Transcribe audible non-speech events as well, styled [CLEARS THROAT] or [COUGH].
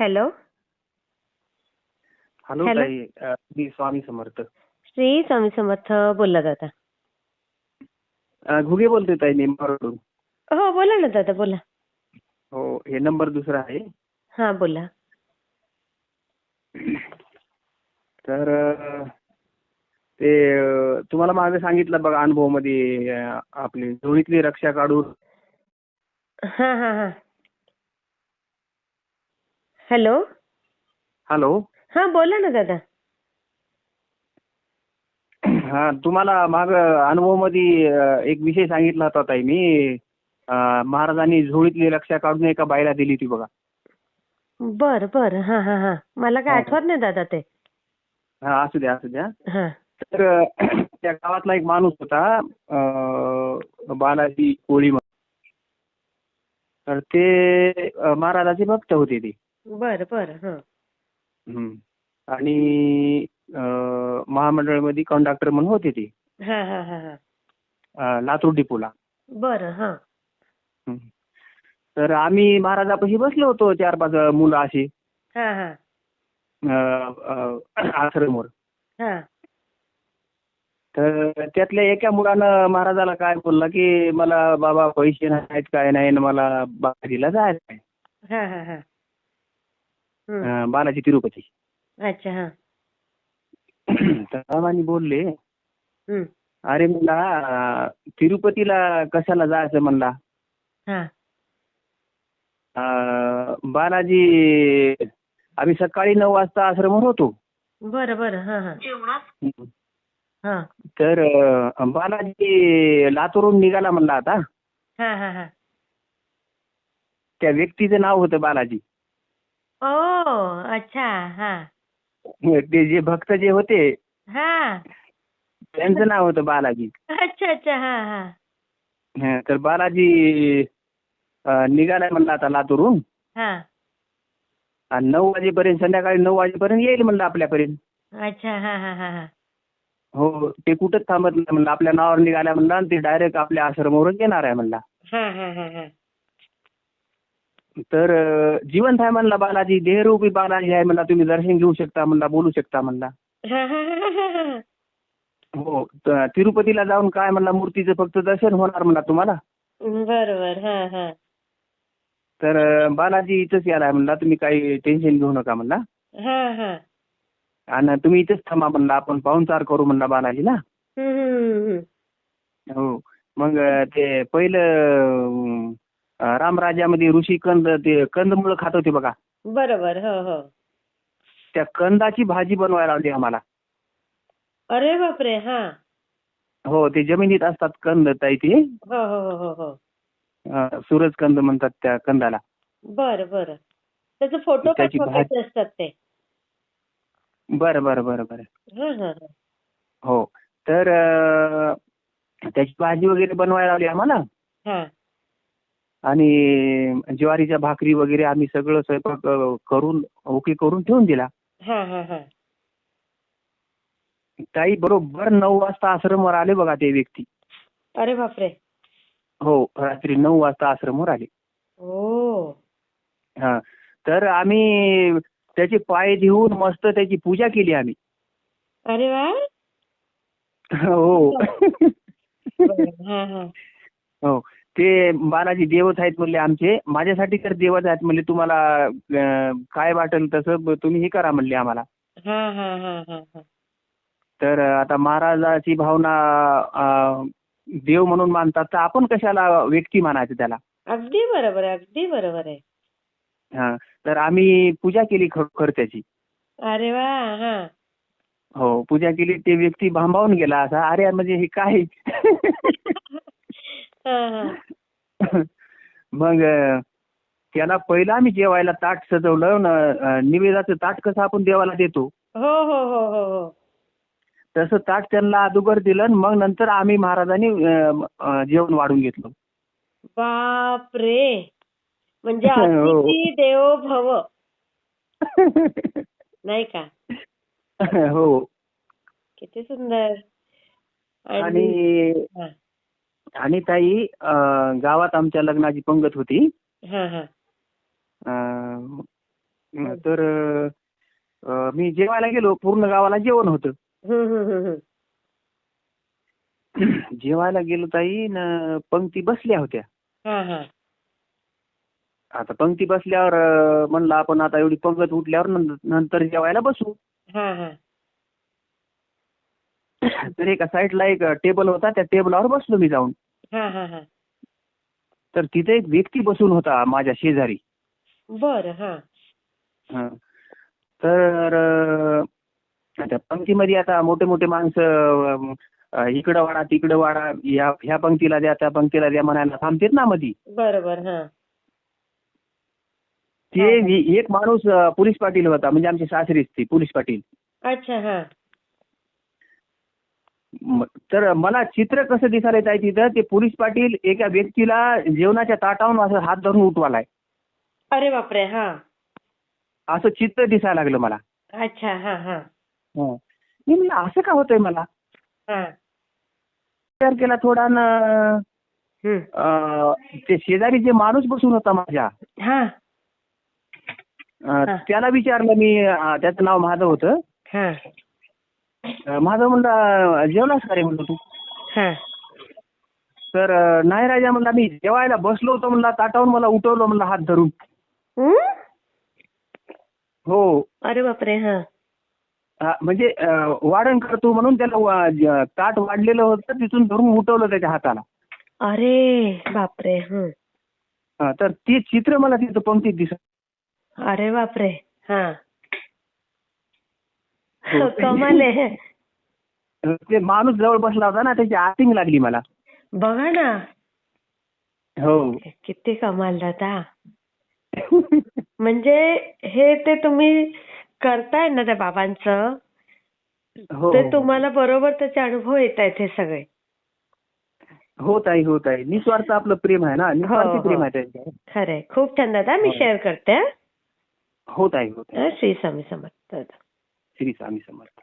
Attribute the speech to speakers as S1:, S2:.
S1: Hello
S2: hello
S1: hello.
S2: ताई. अ, मी स्वामी समर्थ.
S1: श्री स्वामी समर्थ बोलला दादा
S2: अ, घुगे बोलतोय ताई निंबाळवरून
S1: हो बोला ना दादा बोला.
S2: हो हे नंबर दुसरा आहे.
S1: हा बोला.
S2: तर अ, ते अ, तुम्हाला मागे सांगितलं बघा अनुभवमध्ये अ, आपली जोडीतली रक्षा काढून.
S1: हा हा हा. हॅलो?
S2: हॅलो?
S1: हा बोला ना दादा. [CLEARS THROAT]
S2: हा तुम्हाला माग अनुभवमध्ये अ, एक विषय सांगितला होता ताई मी. अ, महाराजांनी झोळीतली रक्षा काढून एका बाईला दिली होती बघा.
S1: बर बर. हा हा हा. मला काय
S2: हा.
S1: आठवत नाही दादा ते.
S2: हा असू द्या असू द्या.
S1: हा.
S2: तर अ, [CLEARS THROAT] त्या गावातला एक माणूस होता अ, बालाजी कोळी म्हणून. तर ते अ, महाराजाचे भक्त होते ते.
S1: बर बर हा.
S2: हम्म. आणि अ, महामंडळामध्ये कंडक्टर म्हणून होते ते.
S1: हा हा हा हा.
S2: अ, लातूर डिपोला
S1: बर हा.
S2: तर आम्ही महाराजापाशी बसलो होतो चार पाच मुलं अशी.
S1: हा हा.
S2: अ, अ, आश्रमवर.
S1: हा.
S2: तर त्यातल्या एका मुलानं महाराजाला काय बोलला की मला बाबा पैसे नाहीत काय नाही आणि मला बालाजीला जायचं आहे
S1: हा हा हा.
S2: बालाजी तिरुपती.
S1: अच्छा हा. [CLEARS THROAT]
S2: तर बोलले. अरे म्हणला तिरुपतीला कशाला जायचं म्हणला?
S1: हा.
S2: बालाजी आम्ही सकाळी नऊ वाजता आश्रमावर होतो.
S1: बर बर हा हा. हा.
S2: तर बालाजी लातूरून निघाला म्हणला आता.
S1: हा हा हा.
S2: त्या व्यक्तीचं नाव होतं बालाजी.
S1: ओ अच्छा हा.
S2: ते जे भक्त जे होते
S1: हा.
S2: त्यांचं नाव होतं बालाजी.
S1: अच्छा अच्छा हा हा.
S2: हं, तर बालाजी अ, निघालाय म्हणला आता लातूरून
S1: हा.
S2: आणि नऊ वाजेपर्यंत संध्याकाळी नऊ वाजेपर्यंत येईल म्हणलं आपल्यापर्यंत.
S1: अच्छा हा हा हा हा.
S2: हो ते कुठंच थांबत नाही म्हणलं. आपल्या नावावर निघाल्या म्हणला आणि ते डायरेक्ट आपल्या आश्रमावरच येणार आहे म्हणला.
S1: हा हा हा हा.
S2: तर जिवंत आहे म्हणला बालाजी देहरूपी बालाजी आहे म्हणला तुम्ही दर्शन घेऊ शकता म्हणला बोलू शकता म्हणला. [LAUGHS]
S1: हा
S2: त- तिरुपतीला जाऊन काय म्हणला मूर्तीचं फक्त दर्शन होणार म्हणला तुम्हाला?
S1: बरोबर हा हा.
S2: तर अ, बालाजी इथंच यायला म्हणला तुम्ही काही टेन्शन घेऊ नका म्हणला.
S1: हा हा.
S2: आणि तुम्ही इथेच थांबा म्हणला आपण पाहुणचार करू म्हणला बालाजीला.
S1: हम्म, हम्म, हम्म.
S2: हो मग अ, ते पहिलं अ, रामराज्यामध्ये ऋषी कंद ते कंदमुळं खात होते बघा.
S1: बरोबर हो हो.
S2: त्या कंदाची भाजी बनवायला लावली आम्हाला.
S1: अरे बापरे हा.
S2: हो ते जमिनीत असतात कंद ताई ते.
S1: हो हो हो हो हो.
S2: अ, सूरजकंद म्हणतात त्या कंदाला.
S1: बर बर. त्याचे फोटो
S2: त्याची
S1: पाठवायचे असतात ते?
S2: बरं बरं बरं बरं.
S1: हा हा हा.
S2: हो. तर अ, त्याची भाजी वगैरे बनवायला लावली आम्हाला.
S1: हा.
S2: आणि ज्वारीच्या भाकरी वगैरे आम्ही सगळं स्वयंपाक अ, करून ओके करून ठेवून दिला.
S1: हा हा हा.
S2: ताई बरोबर नऊ वाजता आश्रमवर आले बघा ते व्यक्ती.
S1: अरे बापरे.
S2: हो रात्री नऊ वाजता आश्रमवर आले.
S1: ओ.
S2: हा तर आम्ही त्याचे पाय धुवून मस्त त्याची पूजा केली आम्ही.
S1: अरे वा.
S2: हो.
S1: बरं, हा हा.
S2: हो. ते बालाजी देवच आहेत म्हणले आमचे. माझ्यासाठी तर देवच आहेत म्हणले. तुम्हाला अं, काय वाटेल तसं ब- तुम्ही हे करा म्हणले आम्हाला.
S1: हा हा हा हा हा.
S2: तर आता महाराजाची भावना अं, देव म्हणून मानतात. तर आपण कशाला व्यक्ती मानायचं त्याला?
S1: अगदी बरोबर आहे अगदी बरोबर आहे.
S2: हा तर आम्ही पूजा केली खरोखर त्याची.
S1: अरे वा हा.
S2: हो पूजा केली ते व्यक्ती भांबावून गेला असा. अरे म्हणजे हे काय? [LAUGHS] [LAUGHS] मग त्याला पहिला आम्ही जेवायला ताट सजवलं निवेदाचं ताट कसं आपण देवाला देतो?
S1: हो हो हो हो हो.
S2: तसं ताट त्यांना अगोदर दिलं आणि मग नंतर आम्ही महाराजांनी जेवण वाढून घेतलं.
S1: बाप रे म्हणजे [LAUGHS]
S2: हो.
S1: देवो भव. [LAUGHS] नाही का?
S2: हो.
S1: किती सुंदर. आणि
S2: आणि ताई गावात आमच्या लग्नाची पंगत होती.
S1: हा हा.
S2: अं, तर अं, मी जेवायला गेलो पूर्ण गावाला जेवण होतं.
S1: हम्म, हम्म, हम्म, हम्म.
S2: जेवायला गेलो ताई न पंक्ती बसल्या होत्या.
S1: हा हा.
S2: आता पंक्ती बसल्यावर अं, म्हणलं आपण आता एवढी पंगत उठल्यावर नं- नंतर जेवायला बसू.
S1: हा हा.
S2: तर एका साईडला एक टेबल होता त्या टेबलावर बसलो मी जाऊन.
S1: हा हा हा.
S2: तर तिथे एक व्यक्ती बसून होता माझ्या शेजारी.
S1: बर हा.
S2: हं. तर त्या पंक्तीमध्ये आता मोठे मोठे माणसं इकडं वाडा तिकडं वाडा या ह्या पंक्तीला द्या त्या पंक्तीला द्या म्हणायला थांबतेत ना मधी.
S1: बरोबर
S2: ते एक माणूस पोलीस पाटील होता म्हणजे आमचे सासरीच ते पोलीस पाटील.
S1: अच्छा हा.
S2: तर मला चित्र कसं दिसायला येत आहे तिथं ते पोलीस पाटील एका व्यक्तीला जेवणाच्या ताटावून असं हात धरून उठवालाय.
S1: अरे बापरे हा.
S2: असं चित्र दिसायला लागलं मला.
S1: अच्छा हा हा.
S2: हं. मी म्हणलं असं का होतंय मला?
S1: हा.
S2: विचार केला थोडा न
S1: हम्म.
S2: अं, ते शेजारी जे माणूस बसून होता माझ्या.
S1: हा.
S2: अं,
S1: हा.
S2: त्याला विचारलं मी अं, त्याचं नाव माधव होतं.
S1: हा.
S2: माधव म्हणला जेवलास का रे म्हणलं तू?
S1: हा.
S2: तर नाही राजा म्हणला मी जेवायला बसलो होतो म्हणला ताटावून मला उठवलं म्हणला हात धरून? हो?
S1: अरे बापरे हा.
S2: हा, म्हणजे अं, वाढण करतो म्हणून त्याला वा- ज- ताट वाढलेलं होतं तिथून धरून उठवलं त्याच्या हाताला.
S1: अरे बापरे हम्म.
S2: हा, तर ते चित्र मला तिथं पंक्तीत दिसत.
S1: अरे बापरे हा
S2: हो. [LAUGHS]
S1: कमाल आहे.
S2: ते माणूस जवळ बसला होता ना त्याची आर्टिंग लागली मला.
S1: बघा ना.
S2: हो.
S1: किती कमाल दादा. [LAUGHS] म्हणजे हे ते तुम्ही करताय ना त्या बाबांचं
S2: हो
S1: ते तुम्हाला बरोबर त्याचे अनुभव येत आहेत हे सगळे.
S2: हो ताई हो ताई निस्वार्थ आपलं प्रेम आहे ना निस्वार्थी
S1: हो.
S2: प्रेम आहे
S1: खरंय. खूप छान दादा मी
S2: हो.
S1: शेअर करते हं.
S2: हो ताई हो ताई
S1: हं, श्री स्वामी समर्थ दादा.
S2: श्री स्वामी समर्थ